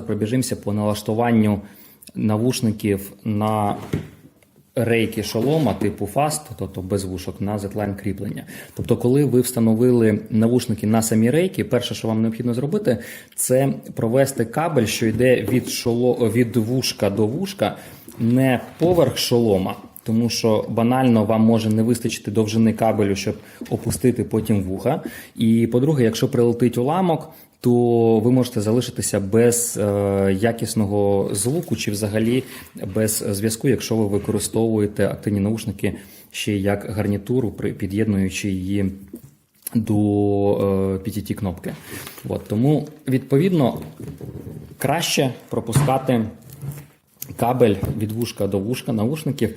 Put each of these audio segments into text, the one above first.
Пробіжимося по налаштуванню навушників на рейки шолома типу FAST, тобто без вушок, на Z-Line кріплення. Тобто, коли ви встановили навушники на самі рейки, перше, що вам необхідно зробити, це провести кабель, що йде від, шоло... від вушка до вушка, не поверх шолома. Тому що банально вам може не вистачити довжини кабелю, щоб опустити потім вуха. І по-друге, якщо прилетить уламок, то ви можете залишитися без е, якісного звуку чи взагалі без зв'язку, якщо ви використовуєте активні наушники ще як гарнітуру, під'єднуючи її до е, PTT кнопки. От, тому відповідно краще пропускати кабель від вушка до вушка наушників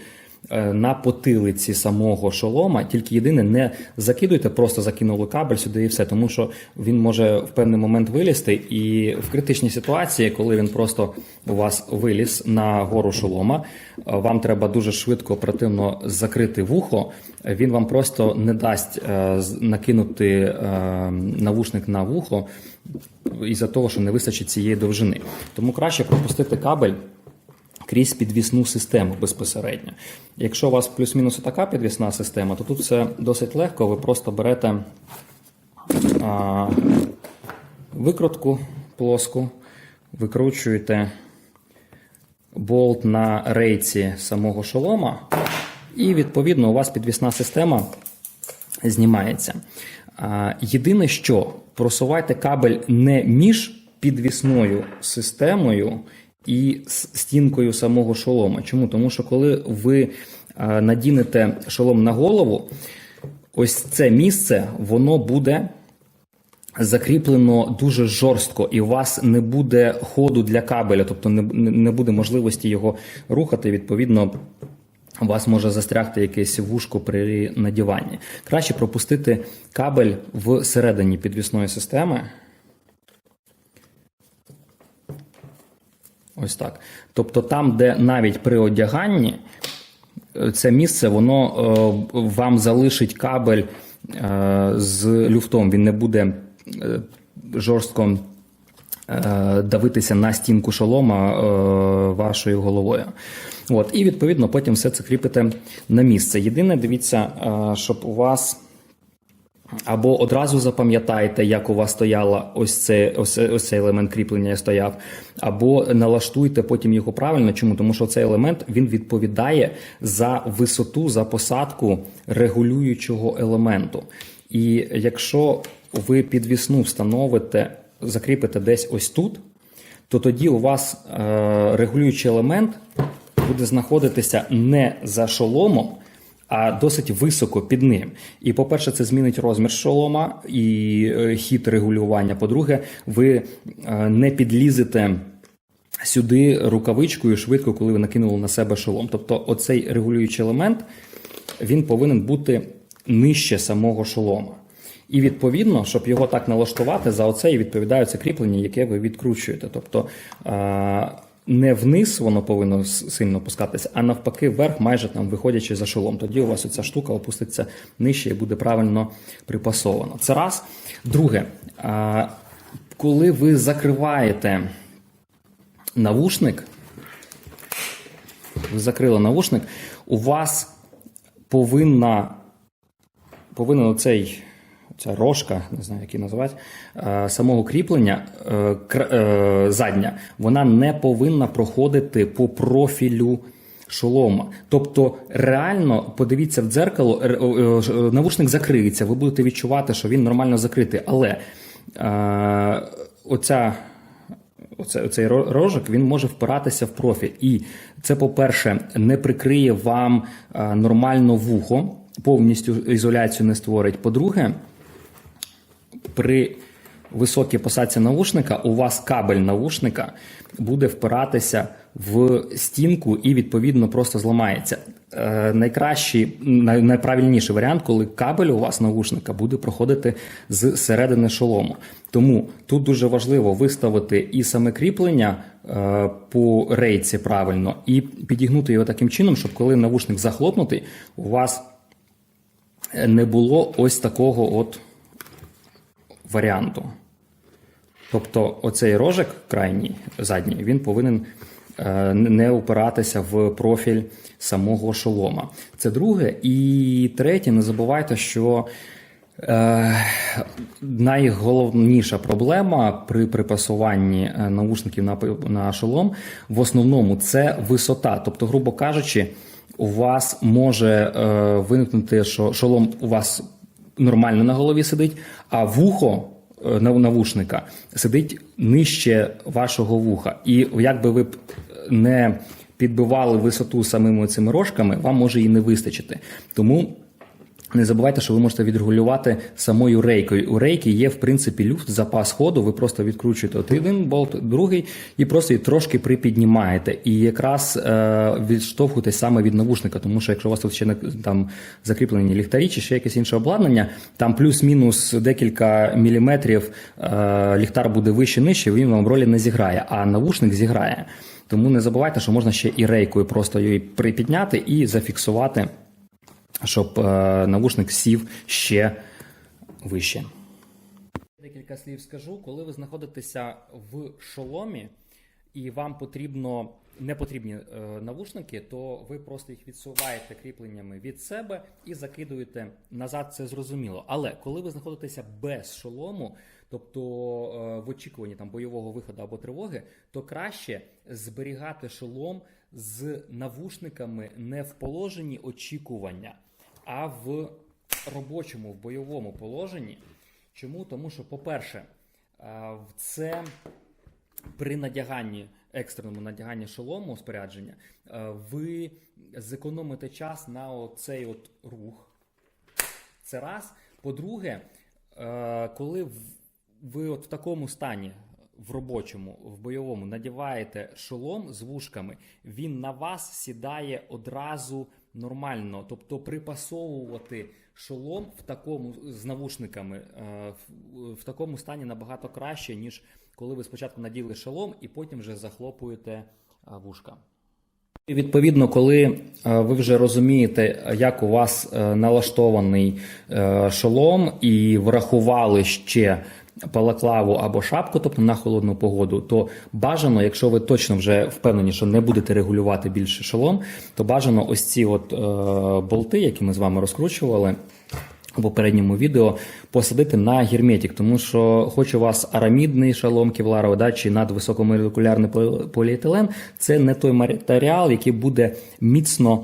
на потилиці самого шолома. Тільки єдине, не закидуйте, просто закинули кабель сюди і все, тому що він може в певний момент вилізти, і в критичній ситуації, коли він просто у вас виліз на гору шолома, е, вам треба дуже швидко оперативно закрити вухо. Він вам просто не дасть е, накинути е, навушник на вухо із-за того, що не вистачить цієї довжини. Тому краще пропустити кабель крізь підвісну систему безпосередньо. Якщо у вас плюс-мінус така підвісна система, то тут все досить легко. Ви просто берете а, викрутку плоску, викручуєте болт на рейці самого шолома, і відповідно у вас підвісна система знімається. А, Єдине, що просувайте кабель не між підвісною системою і с- стінкою самого шолома. Чому? Тому що коли ви надінете шолом на голову, ось це місце воно буде закріплено дуже жорстко, і у вас не буде ходу для кабеля, тобто не не буде можливості його рухати. Відповідно, у вас може застрягти якесь вушко при надіванні. Краще пропустити кабель всередині підвісної системи. Ось так. Тобто там, де навіть при одяганні е, це місце, воно е, вам залишить кабель е, з люфтом. Він не буде жорстко давитися на стінку шолома вашою головою. От, і відповідно потім все це кріпите на місце. Єдине, дивіться, щоб у вас. Або одразу запам'ятайте, як у вас стояла ось це, ось, ось цей елемент кріплення стояв, або налаштуйте потім його правильно. Чому? Тому що цей елемент він відповідає за висоту, за посадку регулюючого елементу. І якщо ви підвісну встановите, закріпите десь ось тут, то тоді у вас е, регулюючий елемент буде знаходитися не за шоломом, а досить високо під ним. І, по-перше, це змінить розмір шолома і е, хід регулювання. По-друге, ви е, не підлізете. Сюди рукавичкою швидко, коли ви накинули на себе шолом. Тобто, оцей регулюючий елемент він повинен бути нижче самого шолома. І відповідно, щоб його так налаштувати, за оце і відповідає це кріплення, яке ви відкручуєте. Тобто е, не вниз воно повинно сильно опускатися, а навпаки, вверх, майже там виходячи за шолом. Тоді у вас оця штука опуститься нижче і буде правильно припасовано. Це раз. Друге, коли ви закриваєте навушник, ви закрили навушник, у вас повинна повинен оцей ця рожка, не знаю, як її називати, е, самого кріплення е, е, задня, вона не повинна проходити по профілю шолома. Тобто, реально, подивіться в дзеркало, навушник закриється, ви будете відчувати, що він нормально закритий. Але оця Оце, оцей ро- рожок він може впиратися в профіль. І це, по-перше, не прикриє вам нормально вухо, повністю ізоляцію не створить. По-друге, при високій посадці навушника у вас кабель навушника буде впиратися в стінку і відповідно просто зламається. Е, найкращий, най- найправильніший варіант, коли кабель у вас навушника буде проходити з середини шолому. Тому тут дуже важливо виставити і саме кріплення е, по рейці правильно, і підігнути його таким чином, щоб коли навушник захлопнутий, у вас не було ось такого от варіанту. Тобто, оцей рожик крайній задній він повинен е, не опиратися в профіль самого шолома. Це друге. І третє, не забувайте, що Е, найголовніша проблема при припасуванні е, навушників на, шолом в основному це висота. Тобто, грубо кажучи, у вас може виникнути, що шолом у вас нормально на голові сидить, а вухо е, навушника сидить нижче вашого вуха. І якби ви не підбивали висоту самими цими рожками, вам може і не вистачити. Тому не забувайте, що ви можете відрегулювати самою рейкою. У рейки є, в принципі, люфт, запас ходу. Ви просто відкручуєте от один болт, другий, і просто її трошки припіднімаєте. І якраз е, відштовхуєтесь саме від навушника, тому що якщо у вас тут ще не- там закріплені ліхтарі чи ще якесь інше обладнання, там плюс-мінус декілька міліметрів е, ліхтар буде вище нижче, він вам ролі не зіграє, а навушник зіграє. Тому не забувайте, що можна ще і рейкою просто її припідняти і зафіксувати щоб е, навушник сів ще вище. Декілька слів скажу, коли ви знаходитеся в шоломі і вам потрібно не потрібні е, навушники, то ви просто їх відсуваєте кріпленнями від себе і закидуєте назад. Це зрозуміло. Але коли ви знаходитеся без шолому, тобто е, в очікуванні там бойового виходу або тривоги, то краще зберігати шолом з навушниками не в положенні очікування, а в робочому, в бойовому положенні. Чому? Тому що, по-перше, це при надяганні, екстреному надяганні шолому спорядження, ви зекономите час на оцей от рух. Це раз. По-друге, коли ви от в такому стані, в робочому, в бойовому, надіваєте шолом з вушками, він на вас сідає одразу нормально. Тобто припасовувати шолом в такому з навушниками е, в, такому стані набагато краще, ніж коли ви спочатку наділи шолом і потім вже захлопуєте е, вушка. І відповідно, коли е, ви вже розумієте, як у вас налаштований шолом, і врахували ще балаклаву або шапку, тобто на холодну погоду, то бажано, якщо ви точно вже впевнені, що не будете регулювати більше шолом, то бажано ось ці от е, болти, які ми з вами розкручували. У попередньому відео посадити на герметик, тому що хоч у вас арамідний шалом кевларовий, да, чи надвисокомолекулярний полі- поліетилен, це не той матеріал, який буде міцно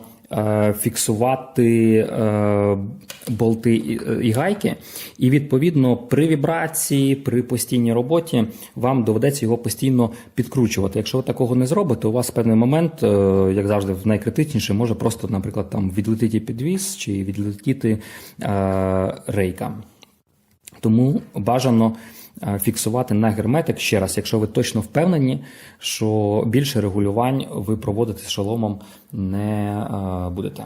фіксувати е, болти і, і гайки. І відповідно при вібрації, при постійній роботі вам доведеться його постійно підкручувати. Якщо ви такого не зробите, у вас в певний момент, е, як завжди, в найкритичніше, може просто, наприклад, там відлетіти підвіз чи відлетіти е, рейка. Тому бажано е, фіксувати на герметик ще раз, якщо ви точно впевнені, що більше регулювань ви проводити шоломом не е, будете.